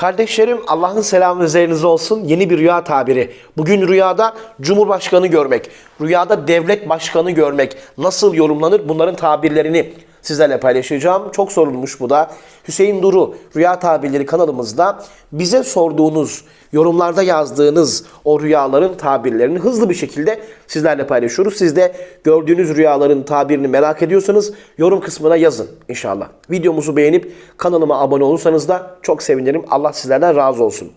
Kardeşlerim Allah'ın selamı üzerinize olsun. Yeni bir rüya tabiri. Bugün rüyada Cumhurbaşkanı görmek, rüyada devlet başkanı görmek nasıl yorumlanır bunların tabirlerini sizlerle paylaşacağım. Çok sorulmuş bu da. Hüseyin Duru Rüya Tabirleri kanalımızda bize sorduğunuz, yorumlarda yazdığınız o rüyaların tabirlerini hızlı bir şekilde sizlerle paylaşıyoruz. Siz de gördüğünüz rüyaların tabirini merak ediyorsanız yorum kısmına yazın inşallah. Videomuzu beğenip kanalıma abone olursanız da çok sevinirim. Allah sizlerden razı olsun.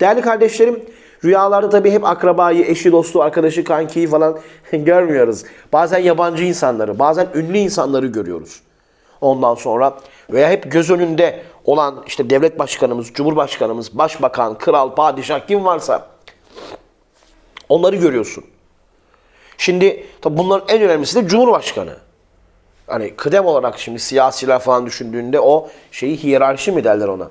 Değerli kardeşlerim, Rüyalarda tabii hep akrabayı, eşi, dostu, arkadaşı, kankiyi falan görmüyoruz. Bazen yabancı insanları, bazen ünlü insanları görüyoruz. Ondan sonra veya hep göz önünde olan işte devlet başkanımız, cumhurbaşkanımız, başbakan, kral, padişah kim varsa onları görüyorsun. Şimdi tabii bunların en önemlisi de cumhurbaşkanı. Hani kıdem olarak şimdi siyasiler falan düşündüğünde o şeyi hiyerarşi mi derler ona.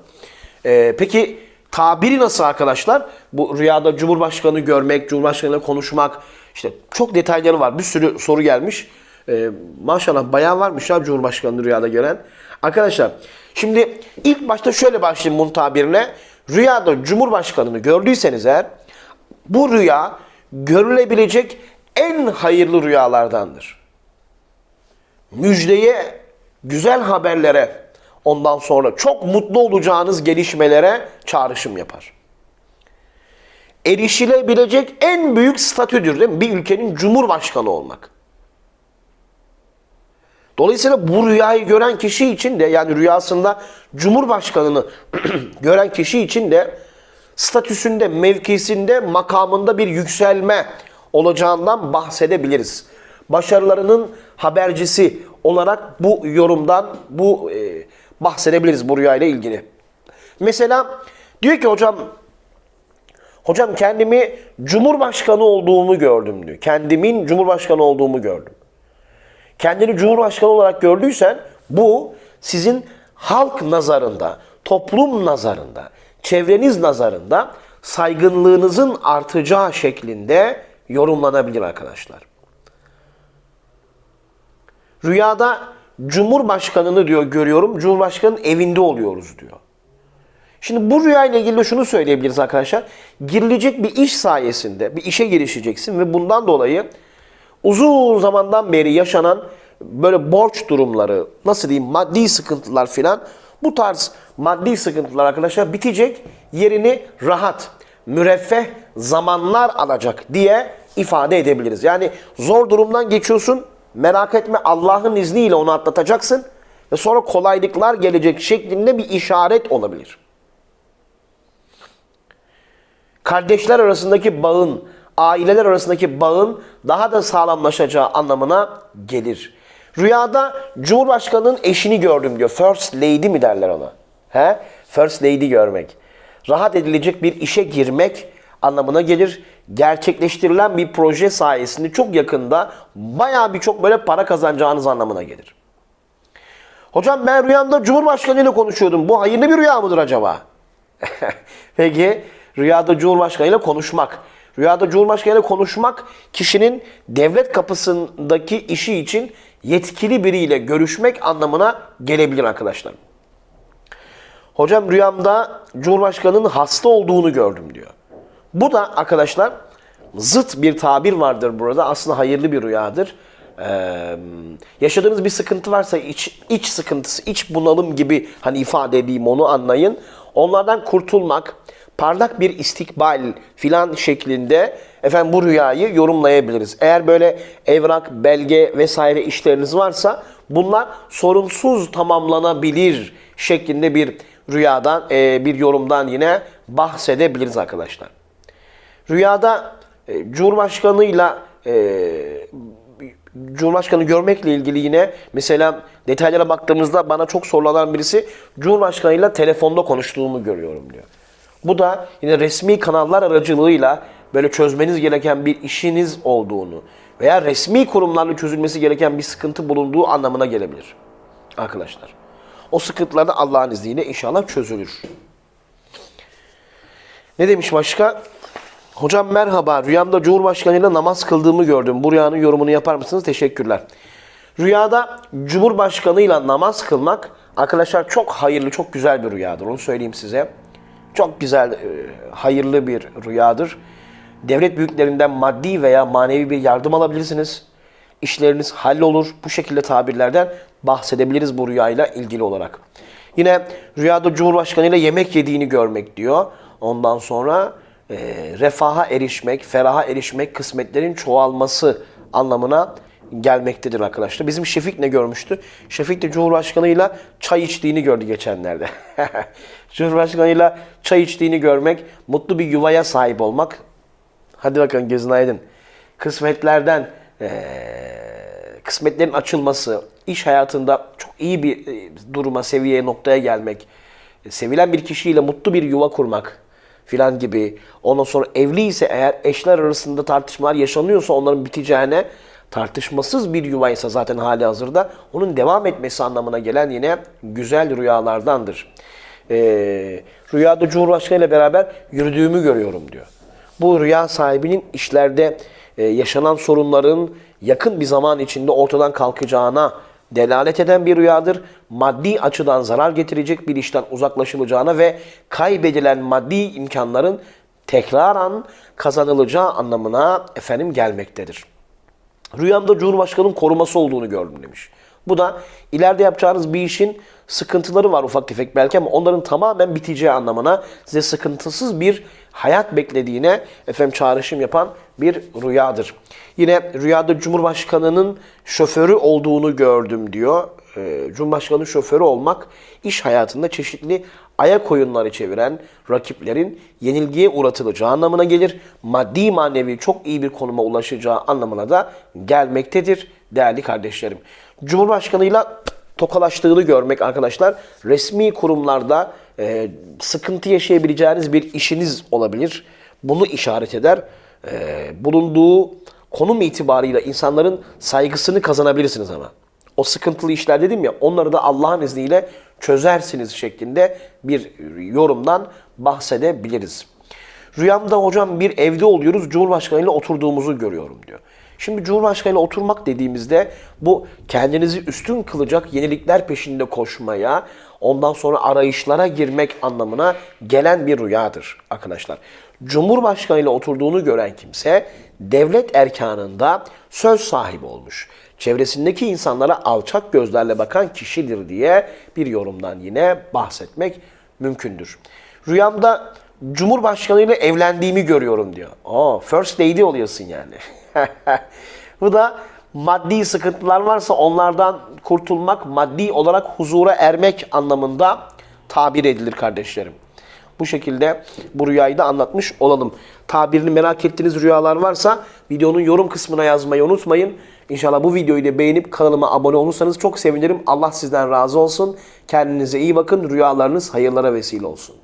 Ee, peki tabiri nasıl arkadaşlar? Bu rüyada cumhurbaşkanı görmek, cumhurbaşkanıyla konuşmak işte çok detayları var. Bir sürü soru gelmiş. Ee, maşallah bayağı varmış ya Cumhurbaşkanı rüyada gören. Arkadaşlar şimdi ilk başta şöyle başlayayım bunun tabirine. Rüyada Cumhurbaşkanını gördüyseniz eğer bu rüya görülebilecek en hayırlı rüyalardandır. Müjdeye, güzel haberlere, ondan sonra çok mutlu olacağınız gelişmelere çağrışım yapar. Erişilebilecek en büyük statüdür değil mi? Bir ülkenin cumhurbaşkanı olmak. Dolayısıyla bu rüyayı gören kişi için de yani rüyasında Cumhurbaşkanını gören kişi için de statüsünde, mevkisinde, makamında bir yükselme olacağından bahsedebiliriz. Başarılarının habercisi olarak bu yorumdan bu e, bahsedebiliriz bu rüyayla ilgili. Mesela diyor ki hocam hocam kendimi Cumhurbaşkanı olduğumu gördüm diyor. Kendimin Cumhurbaşkanı olduğumu gördüm kendini Cumhurbaşkanı olarak gördüysen bu sizin halk nazarında, toplum nazarında, çevreniz nazarında saygınlığınızın artacağı şeklinde yorumlanabilir arkadaşlar. Rüyada Cumhurbaşkanını diyor görüyorum, Cumhurbaşkanının evinde oluyoruz diyor. Şimdi bu rüyayla ilgili de şunu söyleyebiliriz arkadaşlar. Girilecek bir iş sayesinde bir işe girişeceksin ve bundan dolayı uzun zamandan beri yaşanan böyle borç durumları, nasıl diyeyim maddi sıkıntılar filan bu tarz maddi sıkıntılar arkadaşlar bitecek. Yerini rahat, müreffeh zamanlar alacak diye ifade edebiliriz. Yani zor durumdan geçiyorsun. Merak etme Allah'ın izniyle onu atlatacaksın ve sonra kolaylıklar gelecek şeklinde bir işaret olabilir. Kardeşler arasındaki bağın, aileler arasındaki bağın daha da sağlamlaşacağı anlamına gelir. Rüyada Cumhurbaşkanı'nın eşini gördüm diyor. First Lady mi derler ona? He? First Lady görmek. Rahat edilecek bir işe girmek anlamına gelir. Gerçekleştirilen bir proje sayesinde çok yakında bayağı birçok böyle para kazanacağınız anlamına gelir. Hocam ben rüyamda Cumhurbaşkanı ile konuşuyordum. Bu hayırlı bir rüya mıdır acaba? Peki rüyada Cumhurbaşkanı ile konuşmak. Rüyada Cumhurbaşkanı ile konuşmak kişinin devlet kapısındaki işi için yetkili biriyle görüşmek anlamına gelebilir arkadaşlar. Hocam rüyamda Cumhurbaşkanı'nın hasta olduğunu gördüm diyor. Bu da arkadaşlar zıt bir tabir vardır burada. Aslında hayırlı bir rüyadır. Ee, yaşadığınız bir sıkıntı varsa iç, iç sıkıntısı, iç bunalım gibi hani ifade edeyim onu anlayın. Onlardan kurtulmak, parlak bir istikbal filan şeklinde efendim bu rüyayı yorumlayabiliriz. Eğer böyle evrak, belge vesaire işleriniz varsa bunlar sorunsuz tamamlanabilir şeklinde bir rüyadan, e, bir yorumdan yine bahsedebiliriz arkadaşlar. Rüyada e, Cumhurbaşkanıyla e, Cumhurbaşkanı görmekle ilgili yine mesela detaylara baktığımızda bana çok sorulan birisi Cumhurbaşkanıyla telefonda konuştuğumu görüyorum diyor. Bu da yine resmi kanallar aracılığıyla böyle çözmeniz gereken bir işiniz olduğunu veya resmi kurumlarla çözülmesi gereken bir sıkıntı bulunduğu anlamına gelebilir. Arkadaşlar. O sıkıntılar da Allah'ın izniyle inşallah çözülür. Ne demiş başka? Hocam merhaba. Rüyamda Cumhurbaşkanıyla namaz kıldığımı gördüm. Bu rüyanın yorumunu yapar mısınız? Teşekkürler. Rüyada Cumhurbaşkanıyla namaz kılmak arkadaşlar çok hayırlı, çok güzel bir rüyadır. Onu söyleyeyim size. Çok güzel, e, hayırlı bir rüyadır. Devlet büyüklerinden maddi veya manevi bir yardım alabilirsiniz. İşleriniz hallolur. Bu şekilde tabirlerden bahsedebiliriz bu rüyayla ilgili olarak. Yine rüyada Cumhurbaşkanı ile yemek yediğini görmek diyor. Ondan sonra e, refaha erişmek, feraha erişmek, kısmetlerin çoğalması anlamına gelmektedir arkadaşlar. Bizim Şefik ne görmüştü? Şefik de Cumhurbaşkanıyla çay içtiğini gördü geçenlerde. Cumhurbaşkanıyla çay içtiğini görmek, mutlu bir yuvaya sahip olmak. Hadi bakalım gözün aydın. Kısmetlerden, eee, kısmetlerin açılması, iş hayatında çok iyi bir duruma, seviyeye, noktaya gelmek, sevilen bir kişiyle mutlu bir yuva kurmak filan gibi. Ondan sonra evli ise eğer eşler arasında tartışmalar yaşanıyorsa onların biteceğine tartışmasız bir yuvaysa zaten hali hazırda onun devam etmesi anlamına gelen yine güzel rüyalardandır. Ee, rüyada Cumhurbaşkanı ile beraber yürüdüğümü görüyorum diyor. Bu rüya sahibinin işlerde e, yaşanan sorunların yakın bir zaman içinde ortadan kalkacağına delalet eden bir rüyadır. Maddi açıdan zarar getirecek bir işten uzaklaşılacağına ve kaybedilen maddi imkanların tekraren kazanılacağı anlamına efendim gelmektedir. Rüyamda Cumhurbaşkanı'nın koruması olduğunu gördüm demiş. Bu da ileride yapacağınız bir işin sıkıntıları var ufak tefek belki ama onların tamamen biteceği anlamına size sıkıntısız bir hayat beklediğine efendim çağrışım yapan bir rüyadır. Yine rüyada Cumhurbaşkanı'nın şoförü olduğunu gördüm diyor. Ee, Cumhurbaşkanı şoförü olmak iş hayatında çeşitli ayak oyunları çeviren rakiplerin yenilgiye uğratılacağı anlamına gelir. Maddi manevi çok iyi bir konuma ulaşacağı anlamına da gelmektedir değerli kardeşlerim. Cumhurbaşkanıyla tokalaştığını görmek arkadaşlar resmi kurumlarda e, sıkıntı yaşayabileceğiniz bir işiniz olabilir. Bunu işaret eder. E, bulunduğu konum itibarıyla insanların saygısını kazanabilirsiniz ama. O sıkıntılı işler dedim ya onları da Allah'ın izniyle çözersiniz şeklinde bir yorumdan bahsedebiliriz. Rüyamda hocam bir evde oluyoruz Cumhurbaşkanı ile oturduğumuzu görüyorum diyor. Şimdi Cumhurbaşkanı ile oturmak dediğimizde bu kendinizi üstün kılacak yenilikler peşinde koşmaya, ondan sonra arayışlara girmek anlamına gelen bir rüyadır arkadaşlar. Cumhurbaşkanı ile oturduğunu gören kimse devlet erkanında söz sahibi olmuş. Çevresindeki insanlara alçak gözlerle bakan kişidir diye bir yorumdan yine bahsetmek mümkündür. Rüyamda Cumhurbaşkanı ile evlendiğimi görüyorum diyor. Oo, first lady oluyorsun yani. Bu da maddi sıkıntılar varsa onlardan kurtulmak, maddi olarak huzura ermek anlamında tabir edilir kardeşlerim. Bu şekilde bu rüyayı da anlatmış olalım. Tabirini merak ettiğiniz rüyalar varsa videonun yorum kısmına yazmayı unutmayın. İnşallah bu videoyu da beğenip kanalıma abone olursanız çok sevinirim. Allah sizden razı olsun. Kendinize iyi bakın. Rüyalarınız hayırlara vesile olsun.